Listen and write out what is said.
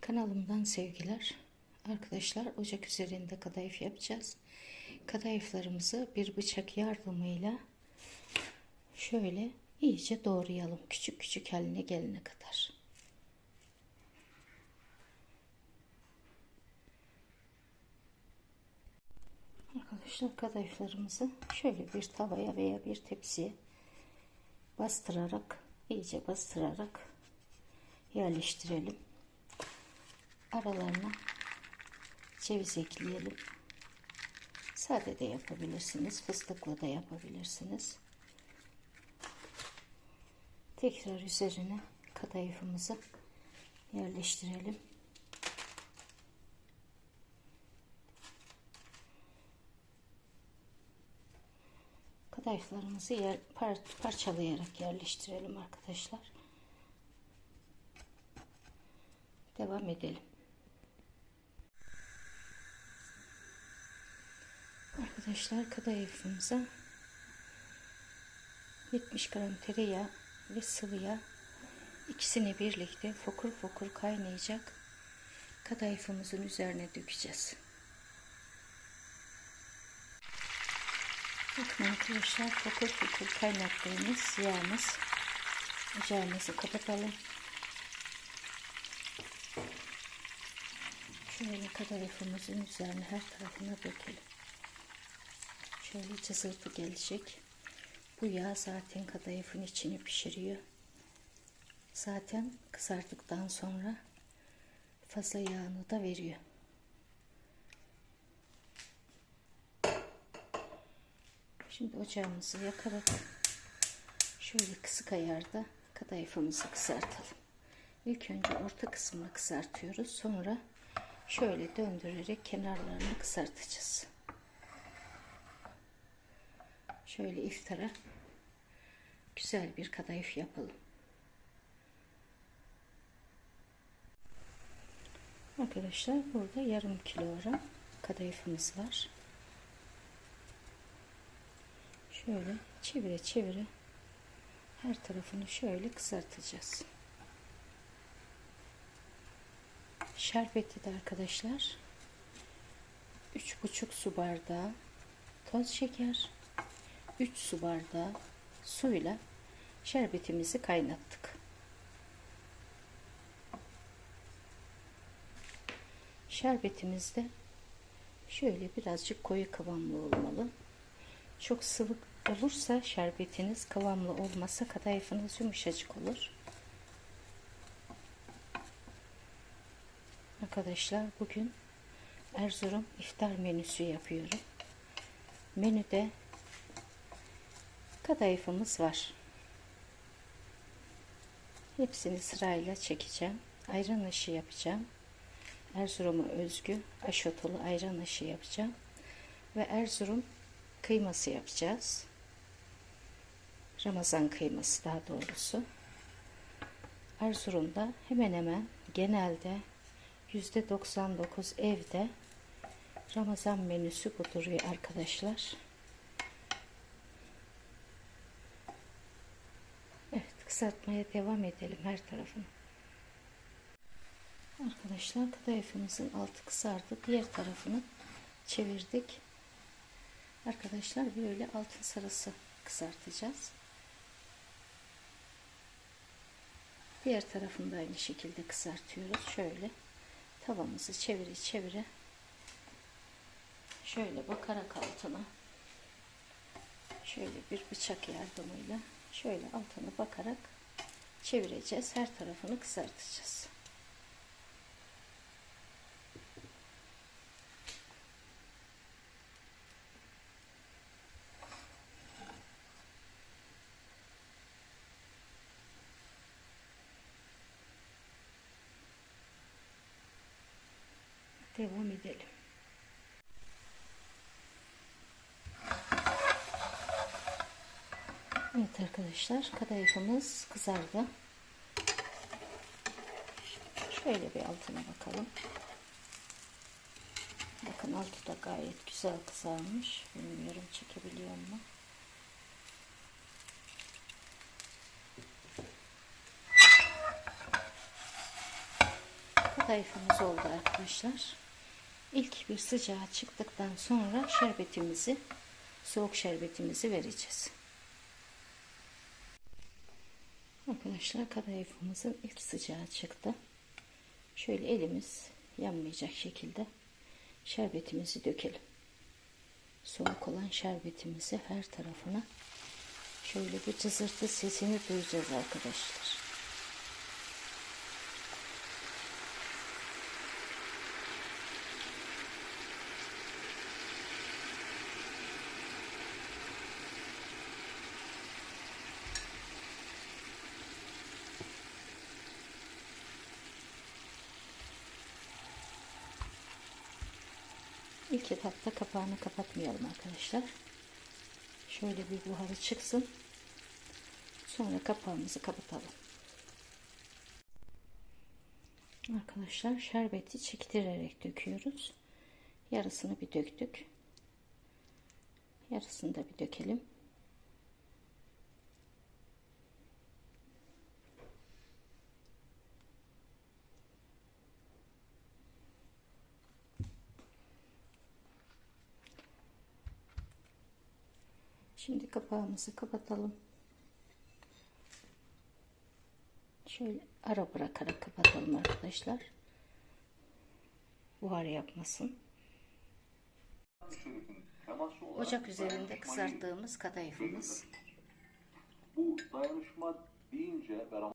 Kanalımdan sevgiler. Arkadaşlar ocak üzerinde kadayıf yapacağız. Kadayıflarımızı bir bıçak yardımıyla şöyle iyice doğrayalım. Küçük küçük haline gelene kadar. Arkadaşlar kadayıflarımızı şöyle bir tavaya veya bir tepsiye bastırarak iyice bastırarak yerleştirelim. Aralarına ceviz ekleyelim. Sade de yapabilirsiniz. Fıstıklı da yapabilirsiniz. Tekrar üzerine kadayıfımızı yerleştirelim. Kadayıflarımızı yer, par, parçalayarak yerleştirelim arkadaşlar. Devam edelim. Arkadaşlar kadayıfımıza 70 gram tereyağı ve sıvı yağ ikisini birlikte fokur fokur kaynayacak kadayıfımızın üzerine dökeceğiz. Bakın arkadaşlar fokur fokur kaynattığımız yağımız ocağımızı kapatalım. Şöyle kadayıfımızın üzerine her tarafına dökelim. Şöyle cızırtı gelecek. Bu yağ zaten kadayıfın içini pişiriyor. Zaten kızardıktan sonra fazla yağını da veriyor. Şimdi ocağımızı yakarak şöyle kısık ayarda kadayıfımızı kızartalım. İlk önce orta kısmını kızartıyoruz. Sonra şöyle döndürerek kenarlarını kızartacağız. Şöyle iftara güzel bir kadayıf yapalım. Arkadaşlar burada yarım kilogram kadayıfımız var. Şöyle çevire çevire her tarafını şöyle kızartacağız. Şerbeti de arkadaşlar 3,5 su bardağı toz şeker 3 su bardağı suyla şerbetimizi kaynattık. Şerbetimiz de şöyle birazcık koyu kıvamlı olmalı. Çok sıvı olursa şerbetiniz kıvamlı olmasa kadayıfınız yumuşacık olur. Arkadaşlar bugün Erzurum iftar menüsü yapıyorum. Menüde kadayıfımız var. Hepsini sırayla çekeceğim. Ayran aşı yapacağım. Erzurum'a özgü aşotolu ayran aşı yapacağım. Ve Erzurum kıyması yapacağız. Ramazan kıyması daha doğrusu. Erzurum'da hemen hemen genelde %99 evde Ramazan menüsü bu duruyor arkadaşlar. Evet kısaltmaya devam edelim her tarafını. Arkadaşlar kadayıfımızın altı kızardı. Diğer tarafını çevirdik. Arkadaşlar böyle altın sarısı kızartacağız. Diğer tarafını da aynı şekilde kızartıyoruz. Şöyle tavamızı çevire çevire şöyle bakarak altına şöyle bir bıçak yardımıyla şöyle altına bakarak çevireceğiz. Her tarafını kızartacağız. Devam edelim. Evet arkadaşlar kadayıfımız kızardı. Şöyle bir altına bakalım. Bakın altı da gayet güzel kızarmış. Bilmiyorum çekebiliyor mu? Kadayıfımız oldu arkadaşlar. İlk bir sıcağı çıktıktan sonra şerbetimizi, soğuk şerbetimizi vereceğiz. Arkadaşlar kadayıfımızın ilk sıcağı çıktı. Şöyle elimiz yanmayacak şekilde şerbetimizi dökelim. Soğuk olan şerbetimizi her tarafına şöyle bir cızırtı sesini duyacağız arkadaşlar. İlk etapta kapağını kapatmayalım arkadaşlar. Şöyle bir buharı çıksın. Sonra kapağımızı kapatalım. Arkadaşlar şerbeti çektirerek döküyoruz. Yarısını bir döktük. Yarısını da bir dökelim. Şimdi kapağımızı kapatalım. Şöyle ara bırakarak kapatalım arkadaşlar. Buhar yapmasın. Ocak üzerinde kızarttığımız kadayıfımız. Bu dayanışma deyince